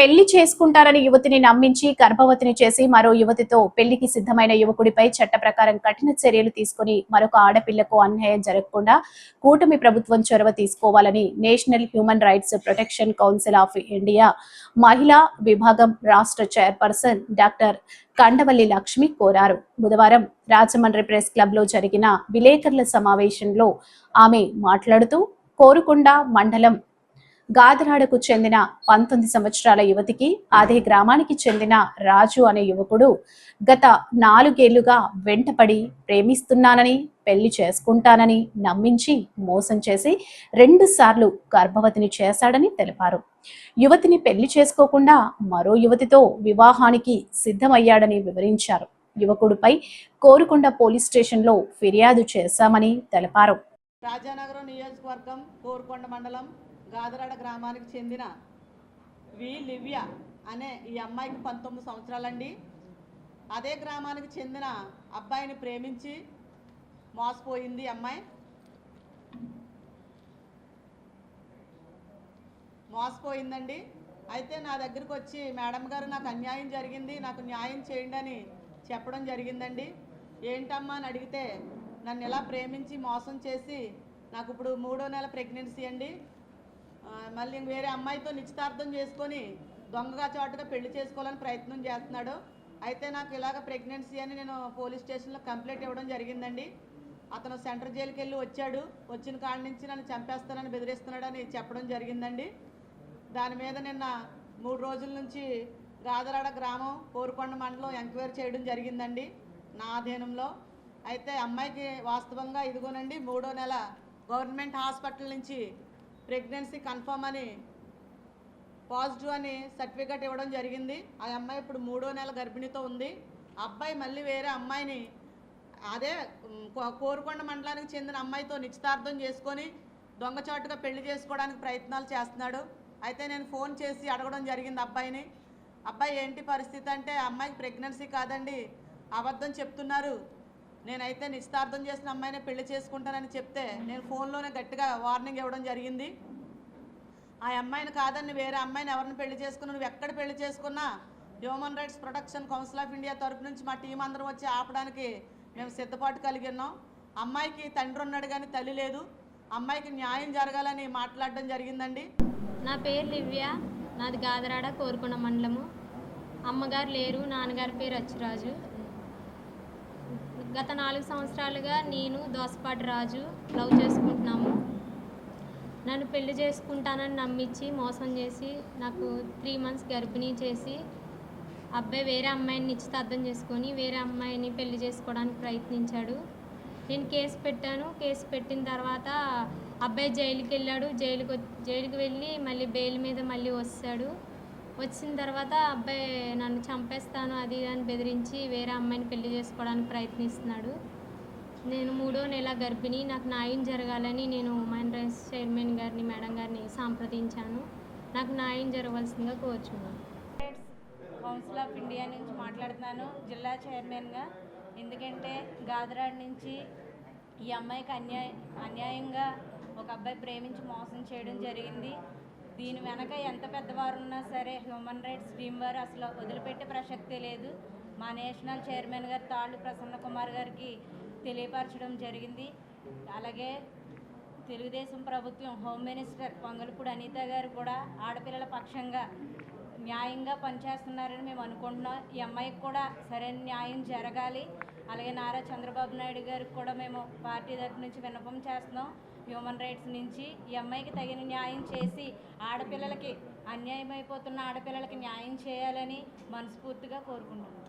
పెళ్ళి చేసుకుంటారని యువతిని నమ్మించి గర్భవతిని చేసి మరో యువతితో పెళ్ళికి సిద్ధమైన యువకుడిపై చట్ట ప్రకారం కఠిన చర్యలు తీసుకుని మరొక ఆడపిల్లకు అన్యాయం జరగకుండా కూటమి ప్రభుత్వం చొరవ తీసుకోవాలని national human rights protection council of India మహిళా విభాగం రాష్ట్ర చైర్పర్సన్ డాక్టర్ కండవల్లి లక్ష్మి కోరారు. బుధవారం రాజమండ్రి ప్రెస్ క్లబ్లో జరిగిన విలేకరుల సమావేశంలో ఆమె మాట్లాడుతూ కోరుకొండ మండలం గాదరాడకు చెందిన పంతొమ్మిది సంవత్సరాల యువతికి అదే గ్రామానికి చెందిన రాజు అనే యువకుడు గత నాలుగేళ్ళుగా వెంటపడి ప్రేమిస్తున్నానని పెళ్ళి చేసుకుంటానని నమ్మించి మోసం చేసి రెండు సార్లు గర్భవతిని చేశాడని తెలిపారు. యువతిని పెళ్ళి చేసుకోకుండా మరో యువతితో వివాహానికి సిద్ధమయ్యాడని వివరించారు. యువకుడిపై కోరుకొండ పోలీస్ స్టేషన్లో ఫిర్యాదు చేశామని తెలిపారు. రాజానగరం నియోజకవర్గం కోరుకొండ మండలం గాదరాడ గ్రామానికి చెందిన వి లివ్య అనే ఈ అమ్మాయికి పంతొమ్మిది సంవత్సరాలండి. అదే గ్రామానికి చెందిన అబ్బాయిని ప్రేమించి మోసపోయింది అమ్మాయి. మోసపోయిందండి. అయితే నా దగ్గరికి వచ్చి మేడం గారు నాకు అన్యాయం జరిగింది నాకు న్యాయం చేయండి అని చెప్పడం జరిగిందండి. ఏంటమ్మా అని అడిగితే నన్ను ఎలా ప్రేమించి మోసం చేసి నాకు ఇప్పుడు మూడో నెల ప్రెగ్నెన్సీ అండి. మళ్ళీ వేరే అమ్మాయితో నిశ్చితార్థం చేసుకొని దొంగగా చాటుగా పెళ్ళి చేసుకోవాలని ప్రయత్నం చేస్తున్నాడు. అయితే నాకు ఇలాగ ప్రెగ్నెన్సీ అని నేను పోలీస్ స్టేషన్లో కంప్లైంట్ ఇవ్వడం జరిగిందండి. అతను సెంట్రల్ జైలుకి వెళ్ళి వచ్చాడు. వచ్చిన కాడి నుంచి నన్ను చంపేస్తానని బెదిరిస్తున్నాడని చెప్పడం జరిగిందండి. దాని మీద నిన్న మూడు రోజుల నుంచి గాదరాడ గ్రామం కోరుకొండ మండలం ఎంక్వైరీ చేయడం జరిగిందండి నా అధీనంలో. అయితే అమ్మాయికి వాస్తవంగా ఇదిగోనండి మూడో నెల గవర్నమెంట్ హాస్పిటల్ నుంచి ప్రెగ్నెన్సీ కన్ఫర్మ్ అని పాజిటివ్ అని సర్టిఫికేట్ ఇవ్వడం జరిగింది. ఆ అమ్మాయి ఇప్పుడు మూడో నెల గర్భిణితో ఉంది. అబ్బాయి మళ్ళీ వేరే అమ్మాయిని అదే కోరుకొండ మండలానికి చెందిన అమ్మాయితో నిశ్చితార్థం చేసుకొని దొంగచాటుగా పెళ్ళి చేసుకోవడానికి ప్రయత్నాలు చేస్తున్నాడు. అయితే నేను ఫోన్ చేసి అడగడం జరిగింది అబ్బాయిని. అబ్బాయి ఏంటి పరిస్థితి అంటే అమ్మాయికి ప్రెగ్నెన్సీ కాదండి అబద్ధం చెప్తున్నారు. నేనైతే నిశ్చితార్థం చేసిన అమ్మాయిని పెళ్ళి చేసుకుంటానని చెప్తే నేను ఫోన్లోనే గట్టిగా వార్నింగ్ ఇవ్వడం జరిగింది. ఆ అమ్మాయిని కాదని వేరే అమ్మాయిని ఎవరిని పెళ్ళి చేసుకున్నా నువ్వు ఎక్కడ పెళ్ళి చేసుకున్నా human rights protection council of India తరపు నుంచి మా టీం అందరం వచ్చి ఆపడానికి మేము సిద్ధపాటు కలిగి ఉన్నాం. అమ్మాయికి తండ్రి ఉన్నాడు కానీ తల్లి లేదు. అమ్మాయికి న్యాయం జరగాలని మాట్లాడడం జరిగిందండి. నా పేరు దివ్య నాది గాదరాడ కోరుకున్న మండలము. అమ్మగారు లేరు నాన్నగారి పేరు అచ్చురాజు. గత నాలుగు సంవత్సరాలుగా నేను దోసపాటి రాజు లవ్ చేసుకుంటున్నాము. నన్ను పెళ్ళి చేసుకుంటానని నమ్మించి మోసం చేసి నాకు త్రీ మంత్స్ గర్భిణీ చేసి అబ్బాయి వేరే అమ్మాయిని నిశ్చితార్థం చేసుకొని వేరే అమ్మాయిని పెళ్ళి చేసుకోవడానికి ప్రయత్నించాడు. నేను కేసు పెట్టాను. కేసు పెట్టిన తర్వాత అబ్బాయి జైలుకి వెళ్ళాడు జైలుకి వచ్- జైలుకి వెళ్ళి మళ్ళీ బెయిల్ మీద మళ్ళీ వస్తాడు. వచ్చిన తర్వాత అబ్బాయి నన్ను చంపేస్తాను అది అని బెదిరించి వేరే అమ్మాయిని పెళ్ళి చేసుకోవడానికి ప్రయత్నిస్తున్నాడు. నేను మూడో నెల గర్భిణి నాకు న్యాయం జరగాలని నేను మైండ్ రైస్ చైర్మన్ గారిని మేడం గారిని సంప్రదించాను. నాకు న్యాయం జరగవలసిందిగా కోరుచున్నాను. కౌన్సిల్ ఆఫ్ ఇండియా నుంచి మాట్లాడుతున్నాను జిల్లా చైర్మన్గా. ఎందుకంటే గాదరాడ్ నుంచి ఈ అమ్మాయికి అన్యాయ అన్యాయంగా ఒక అబ్బాయి ప్రేమించి మోసం చేయడం జరిగింది. దీని వెనక ఎంత పెద్దవారు ఉన్నా సరే హ్యూమన్ రైట్స్ టీం వారు అసలు వదిలిపెట్టే ప్రసక్తే లేదు. మా నేషనల్ చైర్మన్ గారు తాళ్ళు ప్రసన్న కుమార్ గారికి తెలియపరచడం జరిగింది. అలాగే తెలుగుదేశం ప్రభుత్వం హోమ్ మినిస్టర్ పొంగలపూడి అనిత గారు కూడా ఆడపిల్లల పక్షంగా న్యాయంగా పనిచేస్తున్నారని మేము అనుకుంటున్నాం. ఈ అమ్మాయికి కూడా సరైన న్యాయం జరగాలి. అలాగే నారా చంద్రబాబు నాయుడు గారికి కూడా మేము పార్టీ తరఫు నుంచి విన్నపం చేస్తున్నాం. హ్యూమన్ రైట్స్ నుంచి ఈ అమ్మాయికి తగిన న్యాయం చేసి ఆడపిల్లలకి అన్యాయం అయిపోతున్న ఆడపిల్లలకి న్యాయం చేయాలని మనస్ఫూర్తిగా కోరుకుంటున్నాను.